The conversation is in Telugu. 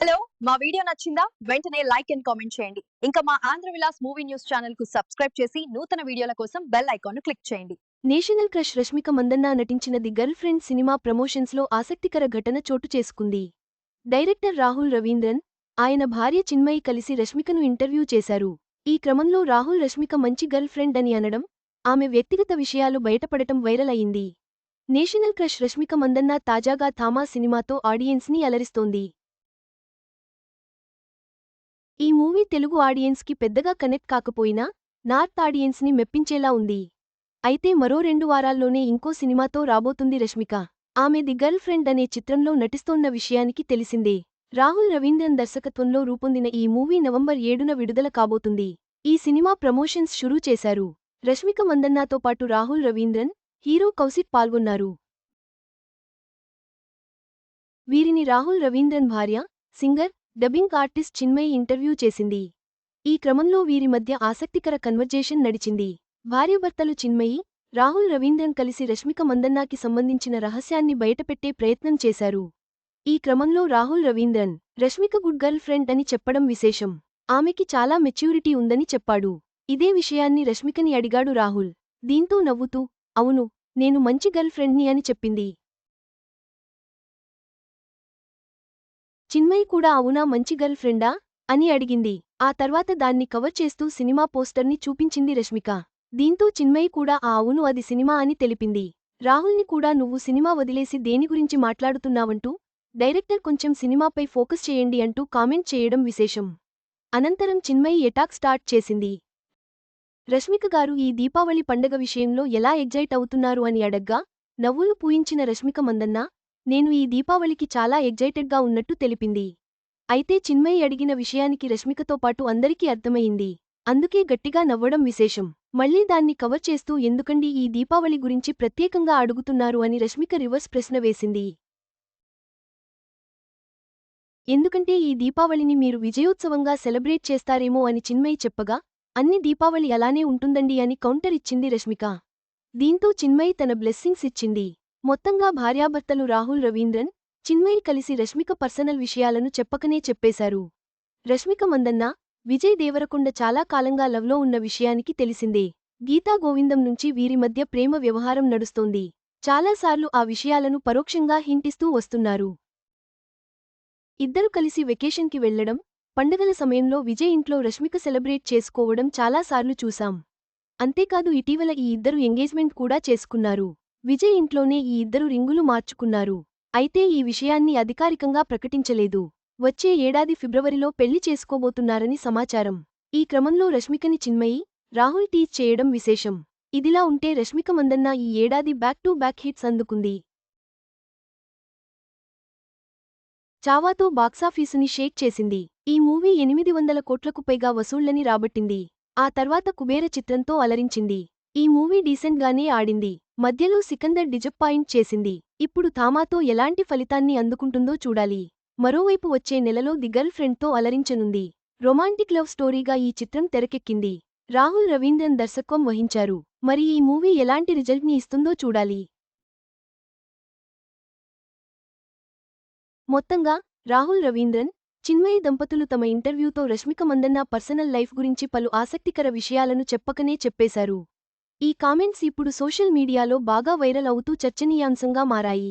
హలో మా వీడియో నచ్చిందా? వెంటనే లైక్ అండ్ కామెంట్ చేయండి. ఇంకా మా ఆంధ్ర విలాస్ మూవీ న్యూస్ ఛానల్కు సబ్స్క్రైబ్ చేసి నూతన వీడియోల కోసం బెల్ ఐకాన్ క్లిక్ చేయండి. నేషనల్ క్రష్ రష్మిక మందన్న నటించిన ది గర్ల్ ఫ్రెండ్ సినిమా ప్రమోషన్స్లో ఆసక్తికర ఘటన చోటు చేసుకుంది. డైరెక్టర్ రాహుల్ రవీంద్రన్ ఆయన భార్య చిన్మయి కలిసి రష్మికను ఇంటర్వ్యూ చేశారు. ఈ క్రమంలో రాహుల్ రష్మిక మంచి గర్ల్ ఫ్రెండ్ అని అనడం ఆమె వ్యక్తిగత విషయాలు బయటపడటం వైరల్ అయింది. నేషనల్ క్రష్ రష్మిక మందన్న తాజాగా థామా సినిమాతో ఆడియన్స్ని అలరిస్తోంది. ఈ మూవీ తెలుగు ఆడియన్స్కి పెద్దగా కనెక్ట్ కాకపోయినా నార్త్ ఆడియన్స్ని మెప్పించేలా ఉంది. అయితే మరో రెండు వారాల్లోనే ఇంకో సినిమాతో రాబోతుంది రష్మిక. ఆమె ది గర్ల్ ఫ్రెండ్ అనే చిత్రంలో నటిస్తోన్న విషయానికి తెలిసిందే. రాహుల్ రవీంద్రన్ దర్శకత్వంలో రూపొందిన ఈ మూవీ నవంబర్ ఏడున విడుదల కాబోతుంది. ఈ సినిమా ప్రమోషన్స్ షురూ చేశారు. రష్మిక మందన్నాతో పాటు రాహుల్ రవీంద్రన్ హీరో కౌశిక్ పాల్గొన్నారు. వీరిని రాహుల్ రవీంద్రన్ భార్య singer dubbing artist Chinmayi interview చేసింది. ఈ క్రమంలో వీరి మధ్య ఆసక్తికర కన్వర్జేషన్ నడిచింది. భార్యభర్తలు చిన్మయి రాహుల్ రవీంద్రన్ కలిసి రష్మిక మందన్నాకి సంబంధించిన రహస్యాన్ని బయటపెట్టే ప్రయత్నం చేశారు. ఈ క్రమంలో Rahul Ravindran Rashmika good girlfriend అని చెప్పడం విశేషం. ఆమెకి చాలా మెచ్యూరిటీ ఉందని చెప్పాడు. ఇదే విషయాన్ని రష్మికని అడిగాడు రాహుల్. దీంతో నవ్వుతూ అవును నేను మంచి గర్ల్ ఫ్రెండ్ని అని చెప్పింది. చిన్మయి కూడా అవునా మంచి గర్ల్ ఫ్రెండా? అని అడిగింది. ఆ తర్వాత దాన్ని కవర్ చేస్తూ సినిమా పోస్టర్ని చూపించింది రష్మిక. దీంతో చిన్మయి కూడా ఆ అవును అది సినిమా అని తెలిపింది. రాహుల్ని కూడా నువ్వు సినిమా వదిలేసి దేని గురించి మాట్లాడుతున్నావంటూ? డైరెక్టర్ కొంచెం సినిమాపై ఫోకస్ చేయండి అంటూ కామెంట్ చేయడం విశేషం. అనంతరం చిన్మయి ఎటాక్ స్టార్ట్ చేసింది. రష్మిక గారు ఈ దీపావళి పండగ విషయంలో ఎలా ఎగ్జైట్ అవుతున్నారు అని అడగ్గా నవ్వులు పూయించిన రష్మిక మందన్న? నేను ఈ దీపావళికి చాలా ఎగ్జైటెడ్గా ఉన్నట్టు తెలిపింది. అయితే చిన్మయి అడిగిన విషయానికి రష్మికతో పాటు అందరికీ అర్థమయింది అందుకే గట్టిగా నవ్వడం విశేషం. మళ్ళీ దాన్ని కవర్ చేస్తూ ఎందుకండి ఈ దీపావళి గురించి ప్రత్యేకంగా అడుగుతున్నారు అని రష్మిక రివర్స్ ప్రశ్న వేసింది. ఎందుకంటే ఈ దీపావళిని మీరు విజయోత్సవంగా సెలబ్రేట్ చేస్తారేమో అని చిన్మయి చెప్పగా అన్ని దీపావళి అలానే ఉంటుందండి అని కౌంటర్ ఇచ్చింది రష్మిక. దీంతో చిన్మయి తన బ్లెస్సింగ్స్ ఇచ్చింది. మొత్తంగా భార్యాభర్తలు రాహుల్ రవీంద్రన్ చిన్మయి కలిసి రష్మిక పర్సనల్ విషయాలను చెప్పకనే చెప్పేశారు. రష్మిక మందన్న విజయ్ దేవరకొండ చాలా కాలంగా లవ్లో ఉన్న విషయానికి తెలిసిందే. గీతా గోవిందం నుంచి వీరి మధ్య ప్రేమ వ్యవహారం నడుస్తోంది. చాలాసార్లు ఆ విషయాలను పరోక్షంగా హింటిస్తూ వస్తున్నారు. ఇద్దరు కలిసి వెకేషన్కి వెళ్ళడం పండగల సమయంలో విజయ్ ఇంట్లో రష్మిక సెలబ్రేట్ చేసుకోవడం చాలాసార్లు చూశాం. అంతేకాదు ఇటీవల ఈ ఇద్దరు ఎంగేజ్మెంట్ కూడా చేసుకున్నారు. విజయ్ ఇంట్లోనే ఈ ఇద్దరు రింగులు మార్చుకున్నారు. అయితే ఈ విషయాన్ని అధికారికంగా ప్రకటించలేదు. వచ్చే ఏడాది ఫిబ్రవరిలో పెళ్ళి చేసుకోబోతున్నారని సమాచారం. ఈ క్రమంలో రష్మికని చిన్మయి రాహుల్ టీచ్ చేయడం విశేషం. ఇదిలా ఉంటే రష్మిక మందన్న ఈ ఏడాది బ్యాక్ టు బ్యాక్ హిట్స్ అందుకుంది. చావాతో బాక్సాఫీసుని షేక్ చేసింది. ఈ మూవీ ఎనిమిది వందల కోట్లకు పైగా వసూళ్ళని రాబట్టింది. ఆ తర్వాత కుబేర చిత్రంతో అలరించింది. ఈ మూవీ డీసెంట్గానే ఆడింది. మధ్యలో సికందర్ డిజప్పాయింట్ చేసింది. ఇప్పుడు థామాతో ఎలాంటి ఫలితాన్ని అందుకుంటుందో చూడాలి. మరోవైపు వచ్చే నెలలో ది గర్ల్ ఫ్రెండ్తో అలరించనుంది. రొమాంటిక్ లవ్ స్టోరీగా ఈ చిత్రం తెరకెక్కింది. రాహుల్ రవీంద్రన్ దర్శకత్వం వహించారు. మరి ఈ మూవీ ఎలాంటి రిజల్ట్ని ఇస్తుందో చూడాలి. మొత్తంగా రాహుల్ రవీంద్రన్ చిన్మయి దంపతులు తమ ఇంటర్వ్యూతో రష్మిక మందన్న పర్సనల్ లైఫ్ గురించి పలు ఆసక్తికర విషయాలను చెప్పకనే చెప్పేశారు. ఈ కామెంట్స్ ఇప్పుడు సోషల్ మీడియాలో బాగా వైరల్ అవుతూ చర్చనీయాంశంగా మారాయి.